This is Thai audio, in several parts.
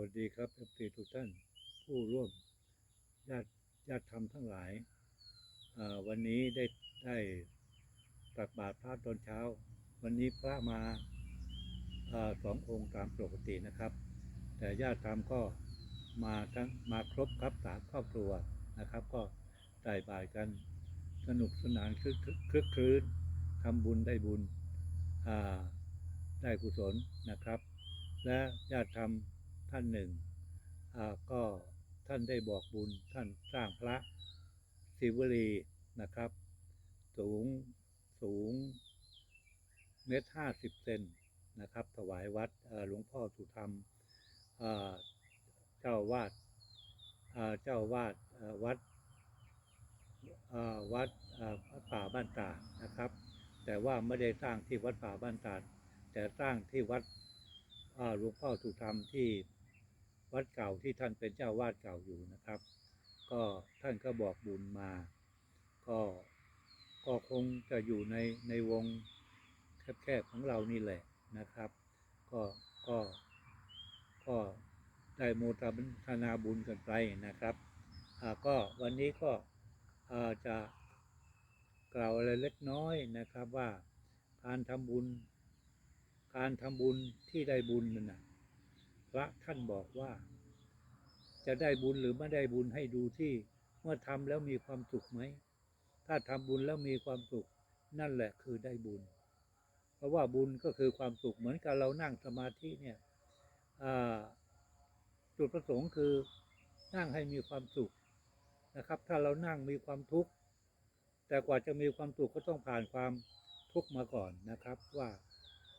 วัสดีครับเอฟซีทุกท่าน ผู้ร่วมญาติญาติธรรมทั้งหลาย วันนี้ได้ได้ตักบาตรพระตอนเช้า วันนี้พระมาอสององค์ตามปกตินะครับ แต่ญาติธรรมก็มาทั้งมาครบครับสามครอบครัวนะครับ ก็ใส่บาตรกันสนุกสนานคลึกคลึกคลื้นทำบุญได้บุญได้กุศลนะครับ และญาติธรรม ท่านหนึ่งก็ท่านได้บอกบุญท่านสร้างพระศิวลีนะครับ สูงสูงเมตรห้าสิบเซนนะครับ ถวายวัดหลวงพ่อสุธรรมเจ้าวาดเจ้าวาดวัดวัดวัดป่าบ้านตาดนะครับ แต่ว่าไม่ได้สร้างที่วัดป่าบ้านตาดแต่สร้างที่วัดหลวงพ่อสุธรรมที่ วัดเก่าที่ท่านเป็นเจ้าวาดเก่าอยู่นะครับ ก็ท่านก็บอกบุญมา ก็ก็คงจะอยู่ในในวงแคบๆของเรานี่แหละนะครับ ก็ก็ก็ได้โมทนาบุญกันไปนะครับก็วันนี้ก็จะกล่าวอะไรเล็กน้อยนะครับว่าการทำบุญ การทำบุญที่ได้บุญนั่นนะ ระท่านบอกว่า จะได้บุญหรือไม่ได้บุญให้ดูที่ เมื่อทำแล้วมีความสุขไหม ถ้าทำบุญแล้วมีความสุข นั่นแหละคือได้บุญ เพราะว่าบุญก็คือความสุขเหมือนกับเรานั่งสมาธิเนี่ยจุดประสงค์คือนั่งให้มีความสุขนะครับ ถ้าเรานั่งมีความทุกข์แต่กว่าจะมีความสุขก็ต้องผ่านความทุกข์มาก่อนนะครับว่า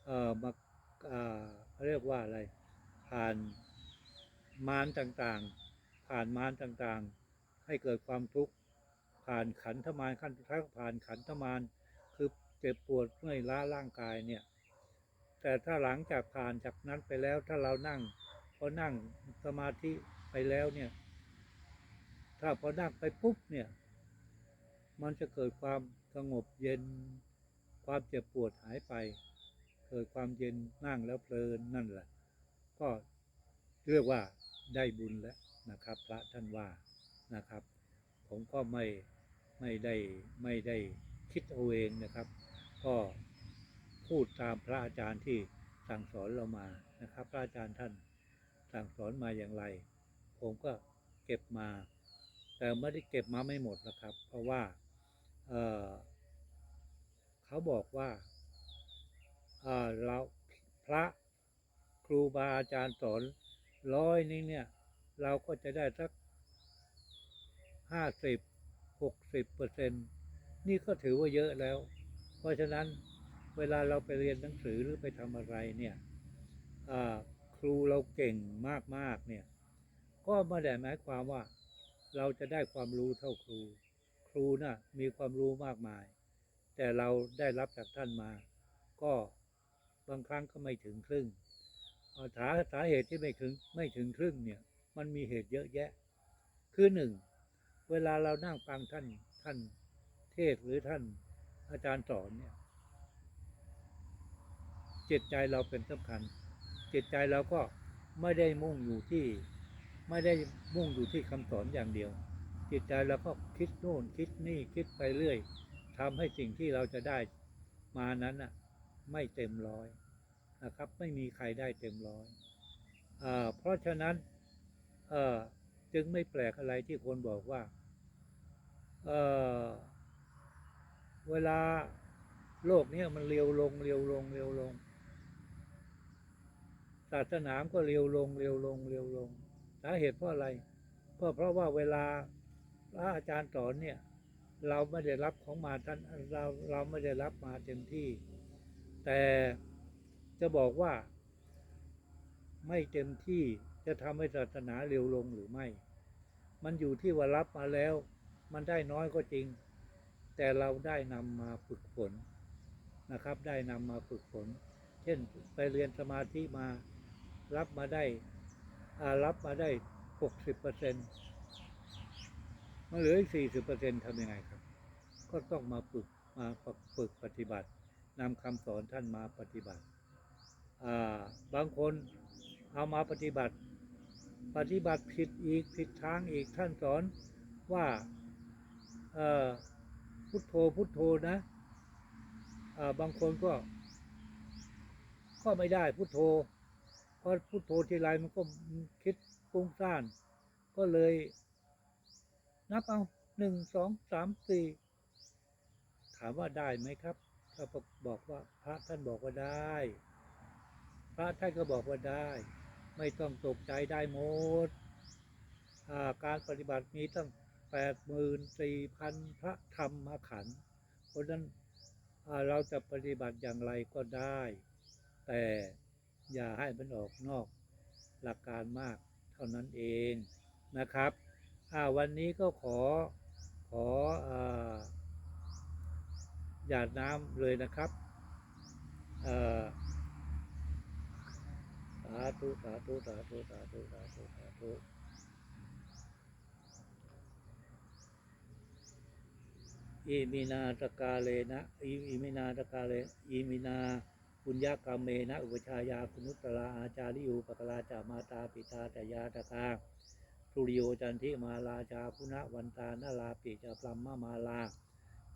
เออมาเรียกว่าอะไร ผ่านมารต่างๆ ผ่านมารต่างๆ ให้เกิดความทุกข์ผ่านขันธมารขั้นท้ายก็ผ่านขันธมารคือเจ็บปวดเมื่อยล้าร่างกายเนี่ยแต่ถ้าหลังจากผ่านจากนั้นไปแล้วถ้าเรานั่งพอนั่งสมาธิไปแล้วเนี่ย ถ้าพอนั่งไปปุ๊บเนี่ย มันจะเกิดความสงบเย็น ความเจ็บปวดหายไป เกิดความเย็นนั่งแล้วเพลินนั่นแหละ ก็เรียกว่าได้บุญแล้วนะครับ พระท่านว่านะครับ ผมก็ไม่ไม่ได้ไม่ได้คิดเอาเองนะครับ ก็พูดตามพระอาจารย์ที่สั่งสอนเรามานะครับ พระอาจารย์ท่านสั่งสอนมาอย่างไร ผมก็เก็บมา แต่ไม่ได้เก็บมาไม่หมดนะครับ เพราะว่าเเขาบอกว่าเอ่อเราพระ ครูบาอาจารย์สอนร้อยนึงเนี่ย เราก็จะได้สักห้าสิบหกสิบเปอร์เซ็นนี่ก็ถือว่าเยอะแล้ว เพราะฉะนั้นเวลาเราไปเรียนหนังสือหรือไปทำอะไรเนี่ยครูเราเก่งมากๆเนี่ย ก็ไม่ได้หมายความว่า เราจะได้ความรู้เท่าครู ครูน่ะมีความรู้มากมาย แต่เราได้รับจากท่านมา ก็บางครั้งก็ไม่ถึงครึ่ง สาสาเหตุที่ไม่ถึงไม่ถึงครึ่งเนี่ย มันมีเหตุเยอะแยะ คือหนึ่งเวลาเรานั่งฟังท่านท่านเทศหรือท่านอาจารย์สอนเนี่ยจิตใจเราเป็นสำคัญจิตใจเราก็ไม่ได้มุ่งอยู่ที่ ไม่ได้มุ่งอยู่ที่คำสอนอย่างเดียว จิตใจเราก็คิดโน่นคิดนี่คิดไปเรื่อยทำให้สิ่งที่เราจะได้มานั้นน่ะ ไม่เต็มร้อย นะครับไม่มีใครได้เต็มร้อยเพราะฉะนั้นจึงไม่แปลกอะไรที่คนบอกว่าเเวลาโลกนี้มันเร็วลงเร็วลงเร็วลง ศาสนามก็เร็วลงเร็วลงเร็วลง สาเหตุเพราะอะไรก็เพราะว่าเวลาพระอาจารย์สอนเนี่ยเราไม่ได้รับของมาท่านเราเราไม่ได้รับมาเต็มที่ แต่ จะบอกว่า ไม่เต็มที่จะทำให้ศาสนาเร็วลงหรือไม่ มันอยู่ที่ว่ารับมาแล้ว มันได้น้อยก็จริง แต่เราได้นำมาฝึกฝนนะครับ ได้นำมาฝึกฝน เช่นไปเรียนสมาธิมารับมาได้อารับมาได้หกสิบเปอร์เซ็นต์มันเหลืออีกสี่สิบเปอร์เซ็นต์ทำยังไงครับ ก็ต้องมาฝึกมาฝึกปฏิบัตินำคำสอนท่านมาปฏิบัติ บางคนเอามาปฏิบัติ ปฏิบัติผิดอีกผิดทางอีกท่านสอนว่าพุทโธพุทโธนะบางคนก็ ก็ไม่ได้พุทโธเพราะพุทโธทีไรมันก็คิดฟุ้งซ่าน ก็เลย นับเอาหนึ่งสองสามสี่ถามว่าได้ไหมครับก็บอกว่าพระท่านบอกว่าได้ พระท่านก็บอกว่าได้ ไม่ต้องตกใจได้หมดาการปฏิบัติมีตั้งแปดหมื่นสี่พันพระธรรมขันธ์เพราะนั้นเราจะปฏิบัติอย่างไรก็ได้ แต่อย่าให้มันออกนอกหลักการมากเท่านั้นเองนะครับวันนี้ก็ขอขออหยาดน้ำเลยนะครับาธุสาธุสาธุสาธุสาธุสาธุอิมินาตกาเลนะอิมินาตกาเลอิมินาปุญญากรรมเมนะอุปชายาคุนุตตราอาจาริยูปกลาจามาตาปิตาตยาตกาสุริโยจันทิมาลาจาพุนะวันตานาลาปิจาพลัมมามาลา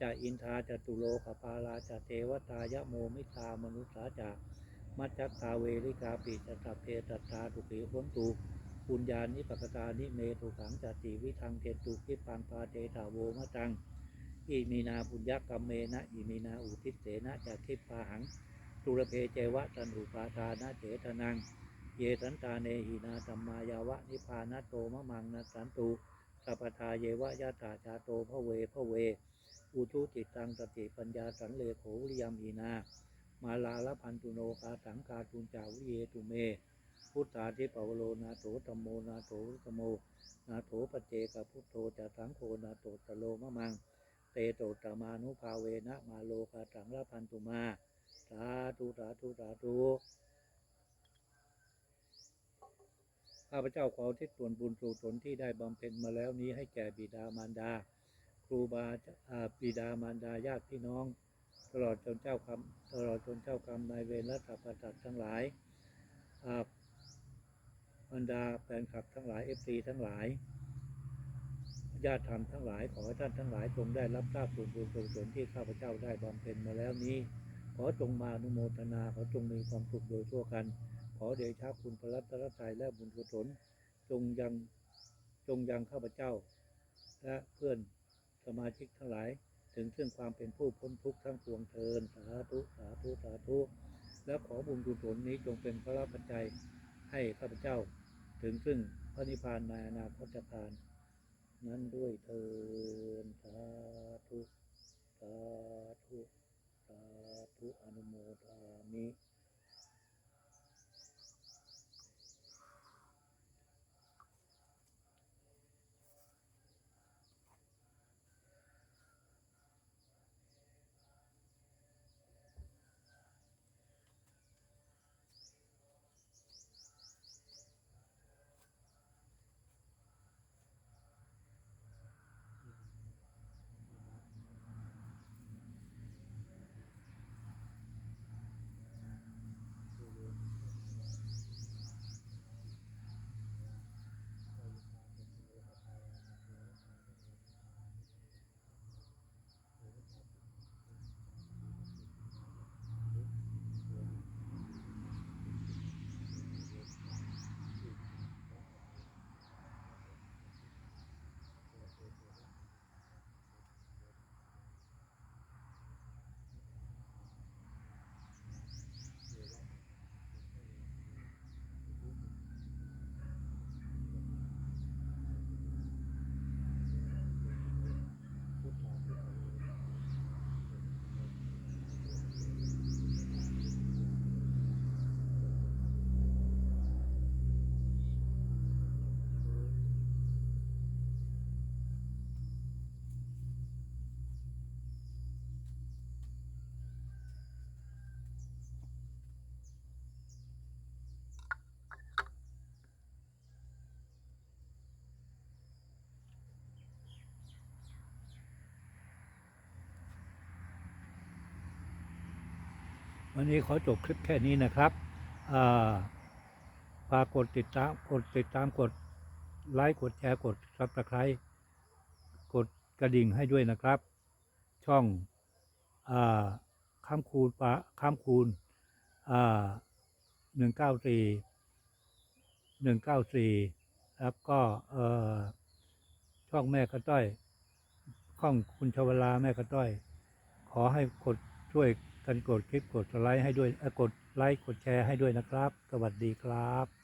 จะอินทาจตุโลกปาลาจะเทวตายะโมมิตามนุสาจา มัจจตาเวริกาปิจตัพเพตตาตุปิพ้นตุปุญญานิปกตานิเมตุขังจติวิทังเทตุกิปังปาเตตาโวมะตังอิมีนาปุญญกรรมเมนะอิมีนาอุทิศเสนะจะคิปาหังตุรเพเจวะตันอุปาทานะเจตนัง เยสันตาเนหินาธรรมายาวะนิพานะโตมะมังนะสันตุสัพพทาเยวะยะถาชาโตพระเวพระเว อุทุจิตตังสติปัญญาสันเลโขวิริยมอีนา มาลาลพันตุโนกาสังกาตุนจาวิเยตุเม พุทธาทิปวโลนาโถตมโมนาโถตโม นาโถปเจกพุทโธจะสังโฆนาโตตโลมะมัง เตโตตมานุภาเวนะมาโลกาสังละพันตุมาสาธุสาธุสาธุข้าพเจ้าขอทิศส่วนบุญสู่ตนที่ได้บำเพ็ญมาแล้วนี้ให้แก่บิดามารดา ครูบาอาบิดามารดาญาติพี่น้อง ตลอดจนเจ้าคำตลอดจนเจ้ากรรมนายเวรและสัพพสัตว์ทั้งหลายอ่าบรรดาแฟนคลับทั้งหลายเอฟซีทั้งหลายญาติธรรมทั้งหลายขอให้ท่านทั้งหลายจงได้รับทราบส่วนบุญส่วนกุศลที่ข้าพเจ้าได้บำเพ็ญมาแล้วนี้ ขอจงมาอนุโมทนาขอจงมีความสุขโดยทั่วกัน ขอเดชะคุณพระรัตนตรัยและบุญกุศลจงยังจงยังข้าพเจ้า และเพื่อนสมาชิกทั้งหลาย ถึงซึ่งความเป็นผู้พ้นทุกข์ทั้งปวงเทินสาธุสาธุสาธุ และขอบุญกุศลนี้จงเป็นพระราปัจจัยให้ข้าพเจ้า ถึงซึ่งพระนิพพานในอนาคตการนั้นด้วยเทินสาธุสาธุสาธุอนุโมทามิ วันนี้ขอจบคลิปแค่นี้นะครับฝากกดติดตามกดติดตามกดไลค์กดแชร์กดซับสไครต์กดกระดิ่งให้ด้วยนะครับ ช่องอข้ามคูณปะข้ามคูณหนึ่งเก้าสี่หนึ่งเก้าสี่แล้วก็ช่องแม่กระต้อยช่องคุณชวลาแม่กระต้อย ขอให้กดช่วย กันกดคลิปกดไลค์ให้ด้วยกดไลค์กดแชร์ให้ด้วยนะครับ สวัสดีครับ